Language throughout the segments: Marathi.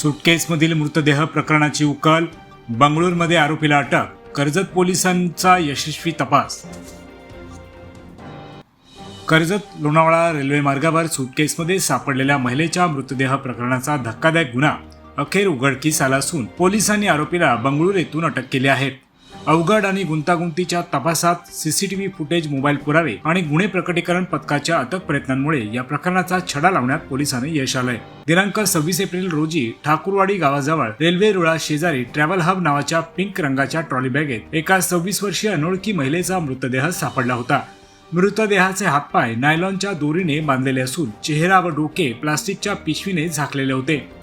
सुटकेसमधील मृतदेह प्रकरणाची उकल बंगळूरमध्ये आरोपीला अटक कर्जत पोलिसांचा यशस्वी तपास. कर्जत लोणावळा रेल्वे मार्गावर सुटकेसमध्ये सापडलेल्या महिलेच्या मृतदेह प्रकरणाचा धक्कादायक गुन्हा अखेर उघडकीस आला असून पोलिसांनी आरोपीला बंगळूर येथून अटक केली आहे. अवघड आणि गुंतागुंतीच्या तपासात सीसीटीव्ही फुटेज मोबाईल पुरावे आणि गुन्हे प्रकटीकरण पथकाच्या अथक प्रयत्नांमुळे या प्रकरणाचा छडा लावण्यात पोलिसांनी यश आलंय. दिनांक सव्वीस एप्रिल रोजी ठाकूरवाडी गावाजवळ रेल्वे रुळा शेजारी ट्रॅव्हल हब नावाच्या पिंक रंगाच्या ट्रॉली बॅगेत एका सव्वीस वर्षीय अनोळखी महिलेचा मृतदेह सापडला होता. मृतदेहाचे हातपाय नायलॉनच्या दोरीने बांधलेले असून चेहरा व डोके प्लास्टिकच्या पिशवीने झाकलेले होते.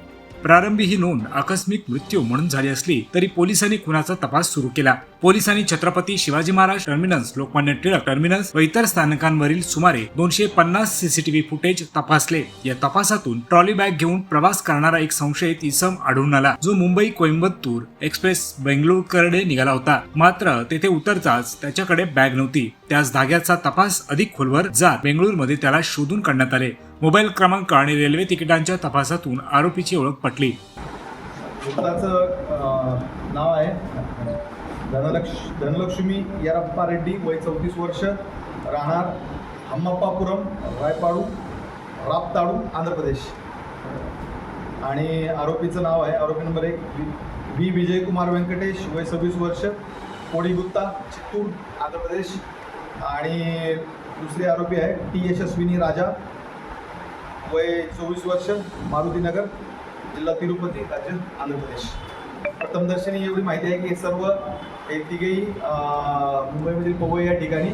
प्रारंभी ही नोंद आकस्मिक मृत्यू म्हणून झाली असली तरी पोलिसांनी खुनाचा तपास सुरू केला. पोलिसांनी छत्रपती शिवाजी महाराज टर्मिनस लोकमान्य टिळक टर्मिनस व इतर स्थानकांवरील सुमारे दोनशे पन्नास सीसीटीव्ही फुटेज तपासले. या तपासातून ट्रॉली बॅग घेऊन प्रवास करणारा एक संशयित इसम आढळून आला जो मुंबई कोइंबतूर एक्सप्रेस बेंगळूरकडे निघाला होता. मात्र तेथे उतरताच त्याच्याकडे बॅग नव्हती. त्याच धाग्याचा तपास अधिक खोलवर जात बेंगळूरमध्ये त्याला शोधून काढण्यात आले. मोबाईल क्रमांक आणि रेल्वे तिकिटांच्या तपासातून आरोपीची ओळख पटली. वृत्ताचं नाव आहे. धनलक्ष धनलक्ष्मी यारप्पा रेड्डी वय चौतीस वर्ष राहणार हम्मप्पापुरम रायपाडू रापताडू आंध्र प्रदेश. आणि आरोपीचं नाव आहे आरोपी नंबर एक व्ही विजयकुमार व्यंकटेश वय सव्वीस वर्ष कोडीगुत्ता चित्तूर आंध्र प्रदेश. आणि दुसरे आरोपी आहे टी यशस्विनी राजा वय चोवीस वर्ष मारुतीनगर जिल्हा तिरुपती राज्य आंध्र प्रदेश. प्रथमदर्शनी एवढी माहिती आहे की हे सर्व हे तिघेही मुंबईमधील पवई या ठिकाणी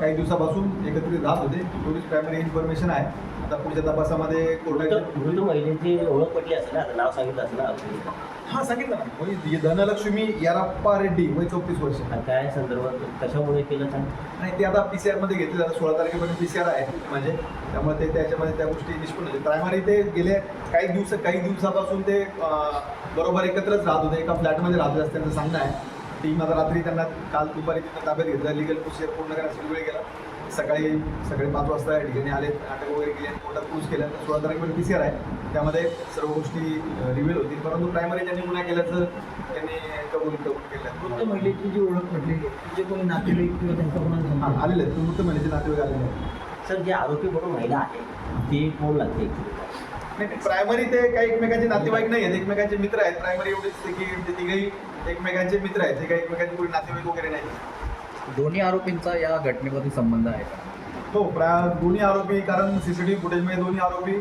काही दिवसापासून एकत्रित राहत होते. एवढीच प्रायमरी इन्फॉर्मेशन आहे. आता पुढच्या तपासामध्ये कोर्टाच्या मृत महिलेची ओळख पटली असेल ना? आता नाव सांगितलं असेल ना? हां सांगितलं ना. म्हणजे धनलक्ष्मी यारप्पा रेड्डी वय चौतीस वर्ष. आणि काय संदर्भात कशामुळे केलं सांग? आणि ते आता पी सी आरमध्ये घेतले जातात. सोळा तारखेपर्यंत पी सी आर आहे. म्हणजे त्यामुळे ते त्याच्यामध्ये त्या गोष्टी निष्पन्न होते प्रायमरी ते गेले काही दिवस काही दिवसापासून ते अं, बरोबर एकत्रच राहत होते. एका फ्लॅटमध्ये राहत होते असं त्यांचं सांगणं आहे. टीम आता रात्री त्यांना काल दुपारी तिथं ताब्यात घेतलं. लिगल प्रोसिजर पूर्ण करण्यासाठी वेळ गेला. सकाळी सकाळी पाच वाजता या ठिकाणी आले नाटक वगैरे केले आणि कोर्टात केल्या तर सोळा तारखेपर्यंत पी सी आर आहे. त्यामध्ये सर्व गोष्टी रिव्हील होतील. परंतु प्रायमरी त्यांनी गुन्हा केल्याचं त्यांनी कबूल कबूल मृत केलं महिलेची जी ओळख पडली जे कोणी नातेवाईक किंवा त्यांचा कोणाला हां आलेले आहेत. मृत महिलेचे नातेवाईक आलेले आहेत. सर जे आरोपी म्हणून महिला आहे ती कोण लागते? नाही प्रायमरी ते काही एकमेकांचे नातेवाईक नाही आहेत. एकमेकांचे मित्र आहेत. प्रायमरी एवढेच ते की ते तिघही एकमेकांचे मित्र आहेत. ते काही एकमेकांचे कोणी नातेवाईक वगैरे नाही दोन्ही आरोपींचा या घटनेमध्ये संबंध आहे का? हो प्रा दोन्ही आरोपी कारण सी सी टी व्ही फुटेजमध्ये दोन्ही आरोपी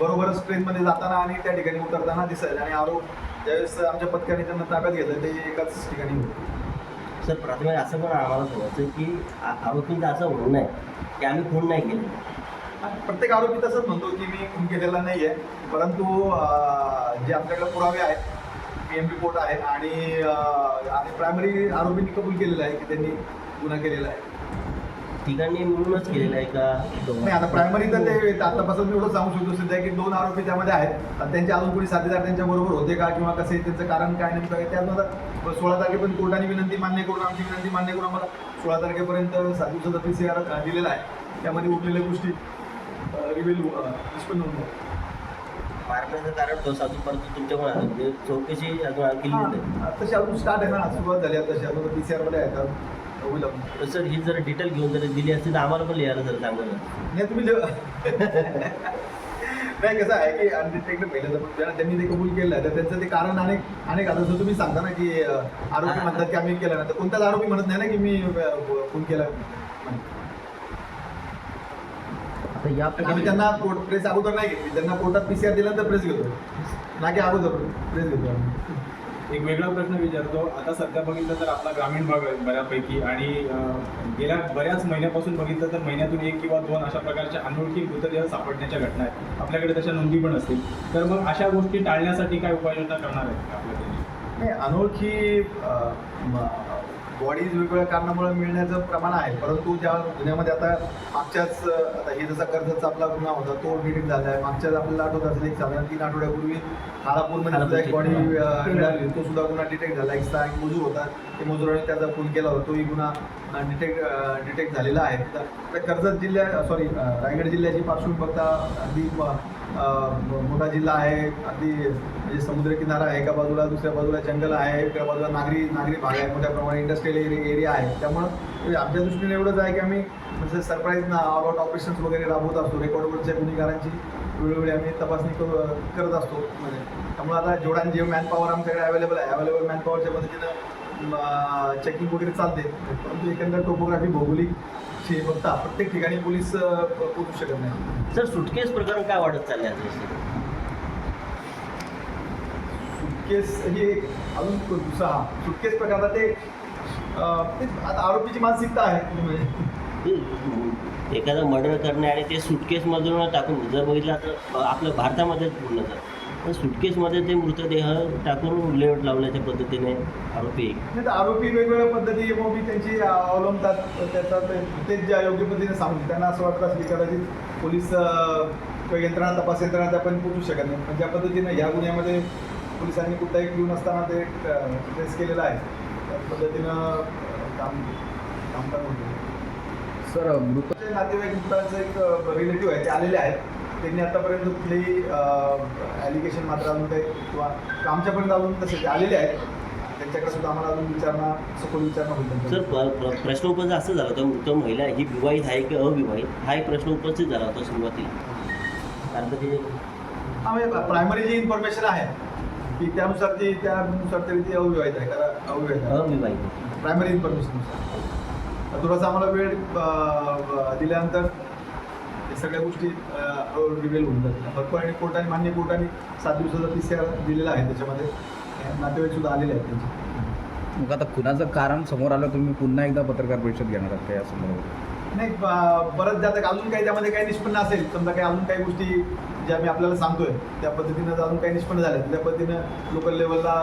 बरोबरच ट्रेनमध्ये जाताना आणि त्या ठिकाणी उतरताना दिसायचे आणि आरोप ज्यावेळेस आमच्या पथकाने त्यांना ताब्यात घेतलं ते एकाच ठिकाणी होते. सर प्राथमिक असं पण आम्हाला समजायचं की आ- आरोपींचं असं म्हणणं आहे की आम्ही खून नाही केले. प्रत्येक आरोपी तसंच म्हणतो की मी खून केलेला नाही आहे परंतु अं, जे आमच्याकडे पुरावे आहेत पी एम रिपोर्ट आहे आणि अं, आणि प्रायमरी आरोपींनी कबूल केलेलं आहे की त्यांनी गुन्हा केलेला आहे? ठिकाणी मिळूनच केलेलं आहे का? नाही आता प्रायमरी तर ते आतापासून मी एवढं सांगू शकतो सध्या की दोन आरोपी त्यामध्ये आहेत. आणि त्यांचे अजून कोणी साथीदार त्यांच्या बरोबर होते का किंवा कसे त्यांचं कारण काय नेमकं आहे त्यात सोळा तारखेपर्यंत कोर्टाने विनंती मान्य करून आमची विनंती मान्य करून आम्हाला सोळा तारखेपर्यंत सात दिवसाचा पी सी आर दिलेला आहे. त्यामध्ये उरलेल्या गोष्टी रिव्हिल निष्पन्न होऊन जाईल. मारण्याचं कारण तसं अजूनपर्यंत तुमच्याकडे आलं म्हणजे चौकशी अजून आणखी नाही तशी अजून स्टार्ट आहे ना सुरुवात झाली आहे तशी अजून पी सी आरमध्ये आहे तर. तर सर ही जर डिटेल घेऊन जर दिली असती तर आम्हाला पण लिहायला जर चांगलं नाही तुम्ही नाही कसं आहे की अनडिटेक्टेड पहिलं तर ज्यांना त्यांनी ते कबूल केलं आहे तर त्यांचं ते कारण अनेक अनेक आता जसं तुम्ही सांगता ना की अं, आरोपी म्हणतात की आम्ही केलं नाही तर कोणताच आरोपी म्हणत नाही ना की मी अं, खून केला. आता या आम्ही त्यांना कोर्ट प्रेस अगोदर नाही घेतली. त्यांना कोर्टात पी सी आर दिल्यानंतर प्रेस घेतो. ना की अगोदर प्रेस घेतो आम्ही. एक वेगळा प्रश्न विचारतो. आता सध्या बघितलं तर आपला ग्रामीण भाग आहे बऱ्यापैकी आणि गेल्या बऱ्याच महिन्यापासून बघितलं तर महिन्यातून एक किंवा दोन अशा प्रकारच्या अनोळखी मृतदेह सापडण्याच्या घटना आहेत. आपल्याकडे तशा नोंदी पण असतील. तर मग अशा गोष्टी टाळण्यासाठी काय उपाययोजना करणार आहेत आपल्याकडे नाही अनोळखी बॉडीज वेगवेगळ्या कारणामुळे मिळण्याचं प्रमाण आहे. परंतु ज्या गुन्ह्यामध्ये आता मागच्याच आता हे जसा कर्जाचा आपला गुन्हा होता तो डिटेक्ट झाला आहे. मागच्याच आपल्याला आठवत असेल एक साधारण तीन आठवड्यापूर्वी खालापूरमध्ये सुद्धा एक बॉडी मिळाली तो सुद्धा गुन्हा डिटेक्ट झाला. एक सहा एक मजूर होता. ते मजुराने त्याचा खून केला होता. तोही गुन्हा डिटेक्ट डिटेक्ट झालेला आहे. तर कर्जत जिल्ह्या सॉरी रायगड जिल्ह्याची पार्श्वभूमी बघता अगदी मोठा जिल्हा आहे अगदी म्हणजे समुद्र किनारा आहे एका बाजूला दुसऱ्या बाजूला जंगल आहे एका बाजूला नागरी नागरी भाग आहे मोठ्या प्रमाणात इंडस्ट्रियल एरिया आहे. त्यामुळं म्हणजे आमच्या दृष्टीने एवढंच आहे की आम्ही म्हणजे सरप्राईज ना आउट ऑपरेशन्स वगैरे राबवत असतो रेकॉर्डवरच्या गुन्हेगारांची वेळोवेळी आम्ही तपासणी करू करत असतो. म्हणजे त्यामुळे आता जेवढा जे मॅनपॉवर आमच्याकडे अवेलेबल आहे. अवेलेबल मॅनपॉवरच्या पद्धतीनं चेकिंग वगैरे चालते. परंतु एकंदर टोपोग्राफी भौगोलिक ची बघता प्रत्येक ठिकाणी पोलीस पोहोचू शकत नाही. सर सुटकेस प्रकरण काय वाढत चालले आहे? सुटकेस ही अजून दुसरा. हा सुटकेस प्रकारचा ते आता आरोपीची मानसिकता आहे. म्हणजे एखादं मर्डर करणे आणि ते सुटकेसमधून टाकून जर बघितलं तर आपलं भारतामध्येच पूर्ण तर पण सुटकेसमध्ये ते मृतदेह टाकून विल्हेवाट लावण्याच्या पद्धतीने आरोपी नाही तर आरोपी वेगवेगळ्या पद्धती मग मी त्यांची अवलंबतात. त्याचा ते ज्या योग्य पद्धतीने सांगू त्यांना असं वाटतं असेल की कदाचित पोलीस यंत्रणा तपास यंत्रणा त्या पण पोचू शकत नाही. पण ज्या पद्धतीनं ह्या गुन्ह्यामध्ये पोलिसांनी कुठलाही क्ल्यू नसताना ते ट्रेस केलेलं आहे त्या पद्धतीनं काम कामकाज होतं. सर मृत नातेवाईक मृतांचं एक रिलेटिव्ह आहे ते आलेले आहेत. त्यांनी आतापर्यंत कुठलेही ॲलिगेशन मात्र अजून काही किंवा आमच्यापर्यंत अजून तसे ते आलेले आहेत त्यांच्याकडे सुद्धा आम्हाला अजून विचारणा सखोल विचारणा होईल सर त्यांच्याकडे. प- प्र- प्रश्न उपस्थित असं झाला होता मृत महिला ही विवाहित आहे की अविवाहित हा एक प्रश्न उपस्थित झाला होता सुरुवातीला. कारण का ते आम्ही प्रायमरी जी इन्फॉर्मेशन आहे की त्यानुसार ती त्यानुसार तरी ती अविवाहित आहे कारण अविवाहित अविवाहित. प्रायमरी इन्फॉर्मेशननुसार थोडासा आम्हाला वेळ दिल्यानंतर सगळ्या गोष्टी रिव्हील होऊन जातील. फक्त आणि कोर्टाने मान्य कोर्टाने सात दिवसाचा पी सी आर दिलेला आहे त्याच्यामध्ये. नातेवाईक सुद्धा आलेले आहेत त्यांचे. मग आता खुनाचं कारण समोर आलं तुम्ही पुन्हा एकदा पत्रकार परिषद घेणार आहात का या संदर्भात नाही बरंच जातं अजून काही त्यामध्ये काही निष्पन्न असेल समजा काही अजून काही गोष्टी ज्या मी आपल्याला सांगतोय त्या पद्धतीनं अजून काही निष्पन्न झाल्या त्या पद्धतीनं लोकल लेवलला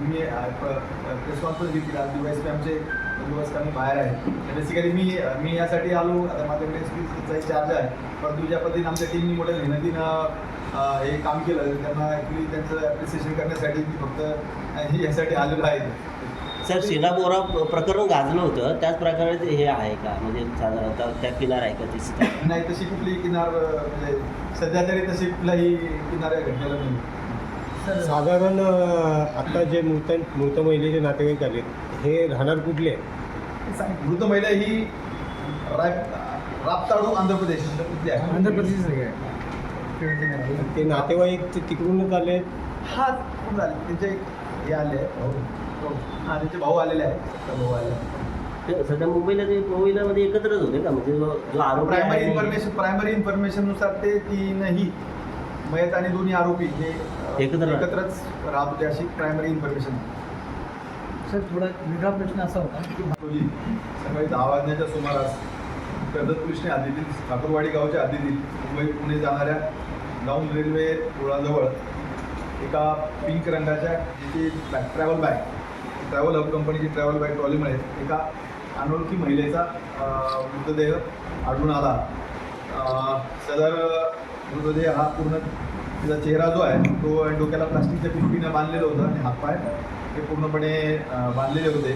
मी प्रेस कॉन्फरन्स घेतली. आज आमचे दिवस आम्ही बाहेर आहे. बेसिकली मी मी यासाठी आलो. आता माझ्याकडे एस पीचा चार्ज आहे. परंतु ज्या पद्धतीने आमच्या टीमनी मोठ्या मेहनतीनं हे काम केलं. त्यांना ॲक्च्युली त्यांचं ॲप्रिसिएशन करण्यासाठी मी फक्त यासाठी आलेलो आहे. सर प- प्रकरण गाजलं होतं. त्याच प्रकारे हे आहे का? म्हणजे साधारणतः त्या किनार आहे का ते स्थळ? नाही तशी कुठली किनार म्हणजे सध्या तरी तशी कुठलाही किनाऱ्या घडलेला नाही. साधारण आता जे मृत मृत महिलेचे नातेवाईक आलेत हे राहणार कुठले? मृत महिला ही राय रापताडू आंध्र प्रदेश इथली आहे. आंध्र प्रदेश ते नातेवाईक ते तिकडूनच आले? हा कोण झाले. त्यांचे हे आले. भाऊ. हा. त्यांचे भाऊ आलेले आहेत. सख्खे भाऊ आलेले आहेत. ते सध्या मुंबईला ते मुंबईला मध्ये एकत्रच होते का? म्हणजे जो जो आरोपी प्रायमरी आहे इन्फॉर्मेशन प्रायमरी इन्फॉर्मेशननुसार ते तीनही मयत आणि दोन्ही आरोपी हे एकत्र. एकत्रच राहत होते अशी प्रायमरी इन्फॉर्मेशन सर थोडा वेगळा प्रश्न असा होता की रोजी सकाळी दहा वाजण्याच्या सुमारास कर्जत पोलिसने हद्दीतील ठाकूरवाडी गावच्या हद्दीतील मुंबई पुणे जाणाऱ्या गाऊन रेल्वे रुळाजवळ एका पिंक रंगाच्या जी ट्रॅव्हल बॅग ट्रॅव्हल हब कंपनीची ट्रॅव्हल बॅग ट्रॉलीमुळे एका अनोळखी महिलेचा अं, मृतदेह आढळून आला सदर मृतदेह हा पूर्ण तिचा चेहरा जो आहे तो डोक्याला प्लास्टिकच्या पिशवीनं बांधलेलं होतं आणि हातपाय हे पूर्णपणे बांधलेले होते.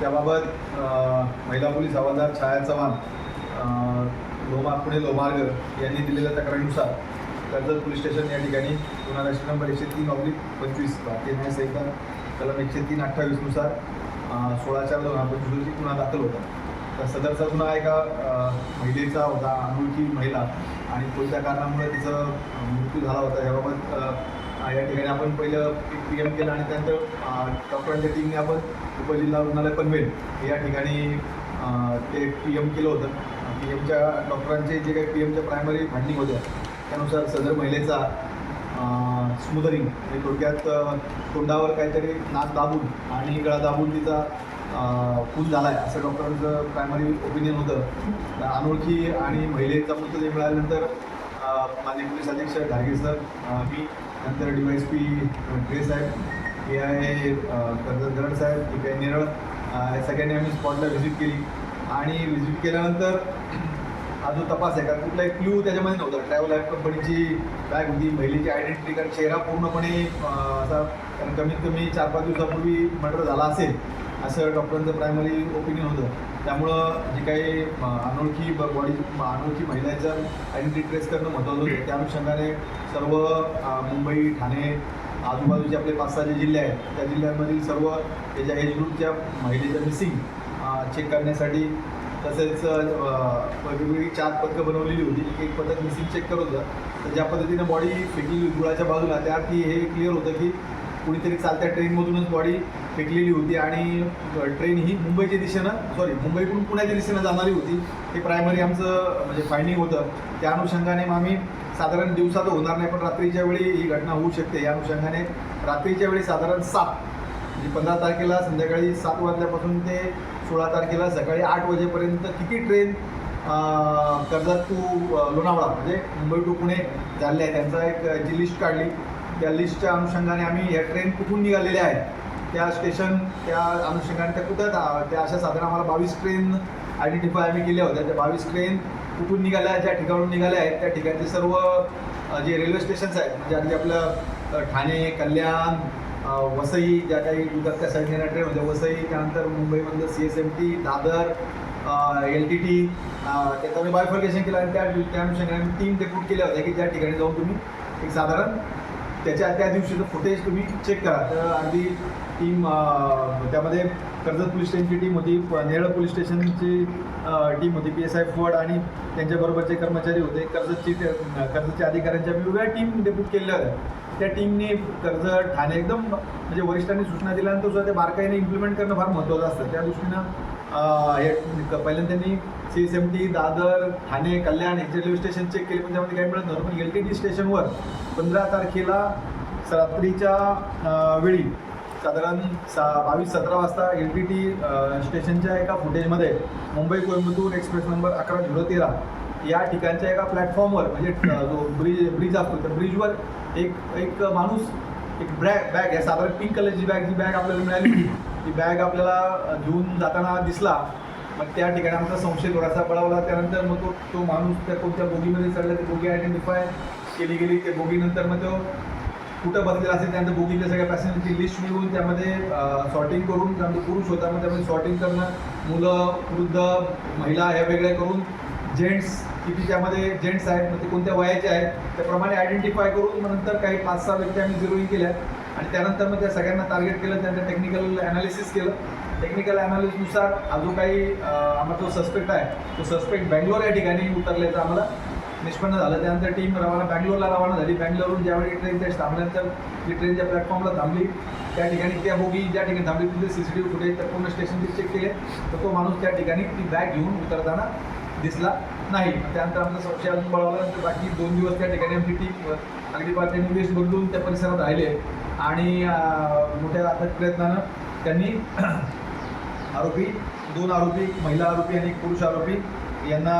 त्याबाबत महिला पोलीस हवालदार छाया चव्हाण अं, लोमा पुणे लोमार्ग यांनी दिलेल्या तक्रारीनुसार कर्जत पोलीस स्टेशन या ठिकाणी गुन्हा राष्ट्रीय नंबर एकशे तीन ऑब्लिक पंचवीस भारतीय न्यायसंहिता कलम एकशे तीन अठ्ठावीसनुसार सोळा चार दोन हजार पंचवीस रोजी गुन्हा दाखल होता. तर सदरचा गुन्हा एका महिलेचा होता अनोळखी महिला. आणि कोणत्या कारणामुळे तिचा मृत्यू झाला होता. याबाबत या ठिकाणी आपण पहिलं पी एम केलं आणि त्यानंतर डॉक्टरांच्या टीमने आपण उपजिल्हा रुग्णालय पनवेल या ठिकाणी ते पी एम केलं होतं. पी एमच्या डॉक्टरांचे जे काही पी एमच्या प्रायमरी फायंडिंग होत्या त्यानुसार सदर महिलेचा स्मुदरिंग म्हणजे थोडक्यात तोंडावर काहीतरी नाक दाबून आणि गळा दाबून तिचा खून झाला आहे असं डॉक्टरांचं प्रायमरी ओपिनियन होतं. तर अनोळखी आणि महिलेचा मृतदेह मिळाल्यानंतर अं, माननीय पोलीस अधीक्षक घारगे सर मी नंतर डी वाय एस पी ड्रे साहेब ए आय कर्जत गरड साहेब ए पी आय नेरळ या सगळ्यांनी आम्ही स्पॉटला व्हिजिट केली. आणि व्हिजिट केल्यानंतर हा जो तपास आहे कारण कुठलाही क्ल्यू त्याच्यामध्ये नव्हता. ट्रॅव्हल ॲप कंपनीची बॅग होती महिलेची आयडेंटिटी कारण चेहरा पूर्णपणे असा कारण कमीत कमी चार पाच दिवसापूर्वी मर्डर झाला असेल असं डॉक्टरांचं प्रायमरी ओपिनियन होतं. त्यामुळं जे काही अनोळखी बॉडी अनोळखी महिलांचं आयडेंटिटी ट्रेस करणं महत्त्वाचं होतं. त्या अनुषंगाने सर्व मुंबई ठाणे आजूबाजूचे आपले पाच सहा जे जिल्हे आहेत त्या जिल्ह्यांमधील सर्व त्याच्या एज ग्रुपच्या महिलेच्या मिसिंग चेक करण्यासाठी तसेच वेगवेगळी चार पथकं बनवलेली होती. एक एक पथक मिसिंग चेक करत होतं. तर ज्या पद्धतीनं बॉडी फेकली गुळाच्या बाजूला त्या ती हे क्लिअर होतं की कुणीतरी चालत्या ट्रेनमधूनच बॉडी फेकलेली होती आणि ट्रेन ही मुंबईच्या दिशेनं सॉरी मुंबईकडून पुण्याच्या दिशेनं जाणारी होती. हे प्रायमरी आमचं म्हणजे फायंडिंग होतं. त्या अनुषंगाने मग आम्ही साधारण दिवसात होणार नाही पण रात्रीच्या वेळी ही घटना होऊ शकते. या अनुषंगाने रात्रीच्या वेळी साधारण सात म्हणजे पंधरा तारखेला संध्याकाळी सात वाजल्यापासून ते सोळा तारखेला सकाळी आठ वाजेपर्यंत किती ट्रेन कर्जत टू लोणावळा म्हणजे मुंबई टू पुणे चालले आहे त्यांचा एक जी लिस्ट काढली. त्या लिस्टच्या अनुषंगाने आम्ही या ट्रेन कुठून निघालेल्या आहेत? त्या स्टेशन त्या अनुषंगाने त्या कुठं त्या अशा साधारण आम्हाला बावीस ट्रेन आयडेंटिफाय आम्ही केल्या होत्या. त्या बावीस ट्रेन कुठून निघाल्या ज्या ठिकाणून निघाल्या आहेत त्या ठिकाणचे सर्व जे रेल्वे स्टेशन्स आहेत म्हणजे अगदी आपलं ठाणे कल्याण वसई ज्या काही उतरत्या साईडने येणाऱ्या ट्रेन होत्या. वसई त्यानंतर मुंबईमधलं C S M T Dadar L T T त्याचं आम्ही बायफर्केशन केलं आणि त्या त्या अनुषंगाने आम्ही तीन डेपूट केल्या होत्या की ज्या ठिकाणी जाऊन तुम्ही एक साधारण त्याच्या त्या दिवशीचं फुटेज तुम्ही चेक करा. तर अगदी टीम त्यामध्ये कर्जत पोलीस स्टेशनची टीम होती नेरळ पोलीस स्टेशनची टीम होती पी एस आय फड आणि त्यांच्याबरोबरचे कर्मचारी होते. कर्जतची कर्जतच्या अधिकाऱ्यांच्या वेगवेगळ्या टीम डेप्यूट केलेल्या होत्या. त्या टीमने कर्जत ठाणे एकदम म्हणजे वरिष्ठांनी सूचना दिल्यानंतर सुद्धा ते बारकाईने इम्प्लिमेंट करणं फार महत्त्वाचं असतं. त्या दृष्टीनं हे पहिल्यांदा त्यांनी C S M T Dadar Thane Kalyan ह्याचे रेल्वे स्टेशन चेक केले पण त्यामध्ये काही मिळत नव्हतं. पण एल टी टी स्टेशनवर पंधरा तारखेला रात्रीच्या वेळी साधारण सा बावीस सतरा वाजता एल टी टी स्टेशनच्या एका फुटेजमध्ये मुंबई कोइंबतूर एक्सप्रेस नंबर अकरा झिरो तेरा या ठिकाणच्या एका प्लॅटफॉर्मवर म्हणजे जो ब्रिज ब्रिज असतो त्या ब्रिजवर एक एक माणूस एक ब्रॅग बॅग आहे साधारण पिंक कलरची बॅग जी बॅग आपल्याला मिळाली ती बॅग आपल्याला घेऊन जाताना दिसला. मग त्या ठिकाणी आमचा संशय थोडासा बळावला त्यानंतर मग तो तो माणूस त्या कोणत्या बोगीमध्ये चढला ती बोगी आयडेंटिफाय केली गेली. त्या बोगीनंतर मग तो कुठं बसलेला असेल त्यानंतर बुकिंगच्या सगळ्या पॅसेंजरची लिस्ट मिळवून त्यामध्ये सॉर्टिंग करून त्यामध्ये पुरुष होता मग त्यामध्ये सॉर्टिंग करणं मुलं वृद्ध महिला ह्या वेगळ्या करून जेंट्स किती त्यामध्ये जेंट्स आहेत मग ते कोणत्या वयाचे आहेत त्याप्रमाणे आयडेंटिफाय करून मग नंतर काही पाच सहा व्यक्ती आम्ही झिरोईंग केल्या. आणि त्यानंतर मग त्या सगळ्यांना टार्गेट केलं त्यांचं टेक्निकल ॲनालिसिस केलं. टेक्निकल ॲनालिसिसनुसार हा जो काही आम्हाला जो सस्पेक्ट आहे. तो सस्पेक्ट बँगलोर या ठिकाणी उतरल्याचा आम्हाला. निष्पन्न झालं. त्यानंतर टीम रवाना बँगलोरला रवाना झाली. बँगलोरहून ज्यावेळी ट्रेन त्या थांबल्यानंतर ती ट्रेन ज्या प्लॅटफॉर्मला थांबली त्या ठिकाणी त्या बोगी ज्या ठिकाणी थांबली तिथे C C T V footage तर पूर्ण स्टेशनचे चेक केले. तर तो माणूस त्या ठिकाणी ती बॅग घेऊन उतरताना दिसला नाही. त्यानंतर आमचा संशय अजून बळावला. बाकी दोन दिवस त्या ठिकाणी आमची टीम अगदी पार्टीने वेस्ट बदलून त्या परिसरात राहिले. आणि मोठ्या अथक प्रयत्नानं त्यांनी आरोपी दोन आरोपी महिला आरोपी आणि एक पुरुष आरोपी यांना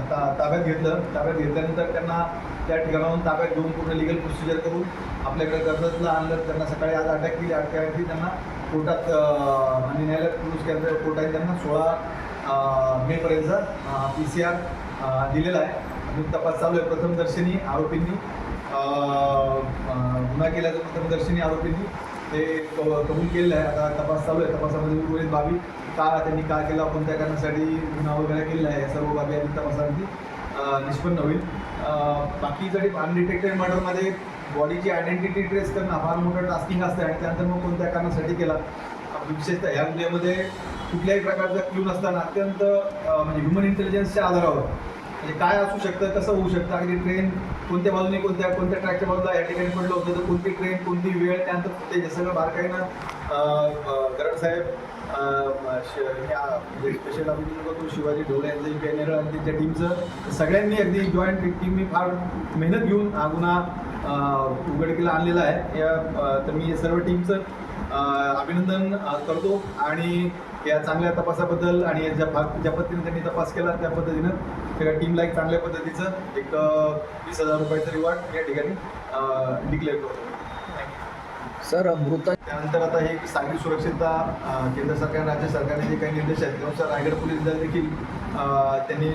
ता- ताब्यात घेतलं. ताब्यात घेतल्यानंतर त्यांना त्या ठिकाणाहून ताब्यात घेऊन पूर्ण लिगल प्रोसिजर करून आपल्याकडे कर्जतला आणलं. त्यांना सकाळी आज अटक केली. अटक केली त्यांना कोर्टात अं, आणि न्यायालयात पुरुष केंद्र कोर्टाने त्यांना सोळा मेपर्यंत पी सी आर दिलेला आहे. अजून तपास चालू आहे. प्रथमदर्शनी आरोपींनी गुन्हा केल्याचं प्रथमदर्शनी आरोपींनी ते कबूल केलेलं आहे. आता तपास चालू आहे. तपासामध्ये उर्वरित बाबी का त्यांनी का केला? कोणत्या कारणासाठी गुन्हा वगैरे केलेला आहे. या सर्व बाबी आधी तपासामध्ये निष्पन्न होईल. बाकी जरी अनडिटेक्टेड मर्डरमध्ये बॉडीची आयडेंटिटी ट्रेस करणं फार मोठं टास्किंग असतं आणि त्यानंतर मग कोणत्या कारणासाठी केला? विशेषतः ह्या गुन्ह्यामध्ये कुठल्याही प्रकारचा क्लू नसताना अत्यंत म्हणजे ह्युमन इंटेलिजन्सच्या आधारावर म्हणजे काय असू शकतं कसं होऊ शकतं? अगदी ट्रेन कोणत्या बाजूने कोणत्या कोणत्या ट्रॅकच्या बाजूला या ठिकाणी पडलं होतं तर कोणती ट्रेन कोणती वेळ त्यानंतर ते सगळं बारकाईनं अं, साहेब श- ह्या म्हणजे स्पेशल अभिनेता शिवाजी ढोले यांचं जे आणि त्यांच्या टीमचं सगळ्यांनी अगदी जॉईंट टीमनी फार मेहनत घेऊन हा गुन्हा उघडकीला आणलेला आहे. या तर मी सर्व टीमचं अभिनंदन करतो. आणि या चांगल्या तपासाबद्दल आणि ज्या भाग ज्या पद्धतीने त्यांनी तपास केला त्या पद्धतीनं सगळ्या टीमला एक चांगल्या पद्धतीचं एक वीस हजार रुपयाचं रिवॉर्ड या ठिकाणी डिक्लेअर करतो. सर मृत त्यानंतर आता हे सागरी सुरक्षितता केंद्र सरकार राज्य सरकारने जे काही निर्देश आहेत त्यानुसार रायगड पोलीस दल देखील त्यांनी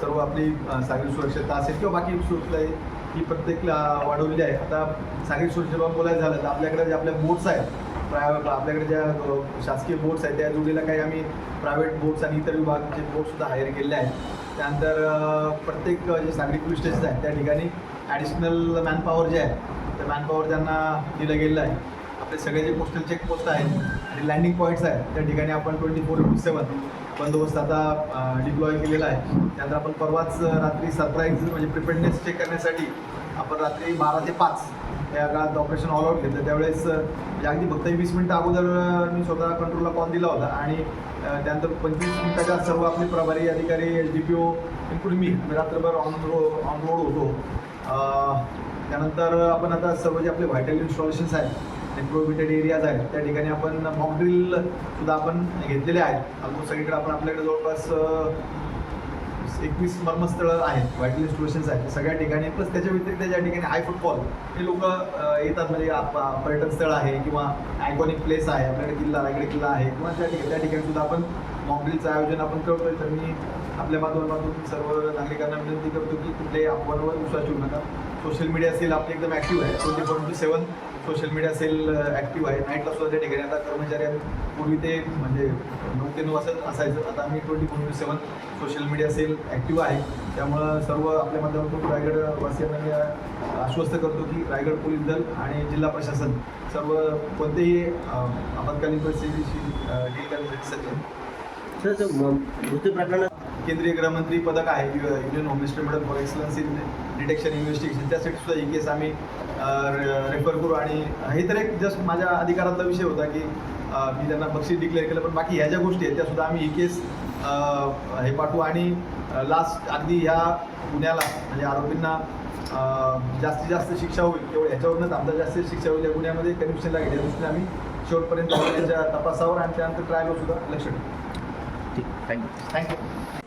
सर्व आपली सागरी सुरक्षितता असेल किंवा बाकी सुरक्षितता आहे ही प्रत्येक वाढवलेली आहे. आता सागरी सुरक्षेबाबत बोलायचं झालं तर आपल्याकडे जे आपल्या बोट्स आहेत प्रायव्हेट आपल्याकडे ज्या शासकीय बोर्ड्स आहेत त्या जोडीला काही आम्ही प्रायव्हेट बोर्ड्स आणि इतर विभागाचे बोर्डसुद्धा हायर केलेले आहेत. त्यानंतर प्रत्येक जे सागरी पोलीस स्टेशन आहेत त्या ठिकाणी ॲडिशनल मॅनपॉवर जे आहे ते मॅनपॉवर त्यांना दिलं गेलेलं आहे. आपले सगळे जे पोस्टल चेकपोस्ट आहेत आणि लँडिंग पॉईंट्स आहेत त्या ठिकाणी आपण ट्वेंटी फोर इंटू सेवन बंदोबस्त आता डिप्लॉय केलेला आहे. त्यानंतर आपण परवाच रात्री सरप्राईज म्हणजे प्रिपेडनेस चेक करण्यासाठी आपण रात्री बारा ते पाच या काळात ऑपरेशन ऑल आउट घेतलं. त्यावेळेस अगदी फक्त वीस मिनटं अगोदर मी स्वतः कंट्रोलला कॉल दिला होता. आणि त्यानंतर पंचवीस मिनिटाच्या सर्व आपले प्रभारी अधिकारी S D P O including मी रात्रभर ऑन रो ऑन रोड होतो. त्यानंतर आपण आता सर्व जे आपले व्हायटल इन्स्टॉलेशन्स आहेत प्रोहिबिटेड एरियाज आहेत त्या ठिकाणी आपण मॉकड्रिल सुद्धा आपण घेतलेले आहेत. ऑलमोस्ट सगळीकडे आपण आपल्याकडे जवळपास एकवीस मर्मस्थळं आहेत वाईट इन्स्टॉलेशन्स आहेत. सगळ्या ठिकाणी प्लस त्याच्या व्यतिरिक्त ज्या ठिकाणी आय फुटबॉल हे लोक येतात. म्हणजे पर्यटन स्थळ आहे किंवा आयकॉनिक प्लेस आहे. आपल्याकडे किल्ला रायगड किल्ला आहे. किंवा त्या ठिकाणी त्या ठिकाणी सुद्धा आपण मॉकड्रीलचं आयोजन आपण करतोय. तर मी आपल्या माध्यमातून सर्व नागरिकांना विनंती करतो की कुठल्याही आपणवर विश्वास ठेवू नका. सोशल मीडिया असेल आपली एकदम ॲक्टिव्ह आहे. Twenty four two seven social media cell active आहे नाईटला सुद्धा त्या ठिकाणी आता कर्मचारी आहेत. पूर्वी ते म्हणजे नऊ ते नऊ असं असायचं आता आम्ही twenty four two seven social media cell active आहे त्यामुळं सर्व आपल्या माध्यमातून रायगडवासियांना मी आश्वस्त करतो की रायगड पोलीस दल आणि जिल्हा प्रशासन सर्व कोणतेही आपत्कालीन परिस्थितीशी डील करण्यासाठी सज्ज आहे. सर मृत्यू प्रकरणात केंद्रीय गृहमंत्री पदक आहे union home minister medal for excellence in detection investigation त्यासाठी सुद्धा ही केस आम्ही रेफर करू. आणि हे तर एक जस्ट माझ्या अधिकारातला विषय होता की मी त्यांना बक्षीस डिक्लेअर केलं पण बाकी ह्या ज्या गोष्टी आहेत त्या सुद्धा आम्ही ही केस हे पाठवू. आणि लास्ट अगदी ह्या गुन्ह्याला म्हणजे आरोपींना जास्तीत जास्त शिक्षा होईल तेवढं ह्याच्यावरूनच आमचा जास्तीत शिक्षा होईल या गुन्ह्यामध्ये कन्व्हिक्शन लागेल या दृष्टीने आम्ही शेवटपर्यंत त्याच्या तपासावर आणि त्यानंतर ट्रायलवर सुद्धा लक्ष ठेवू. ठीक थँक्यू थँक्यू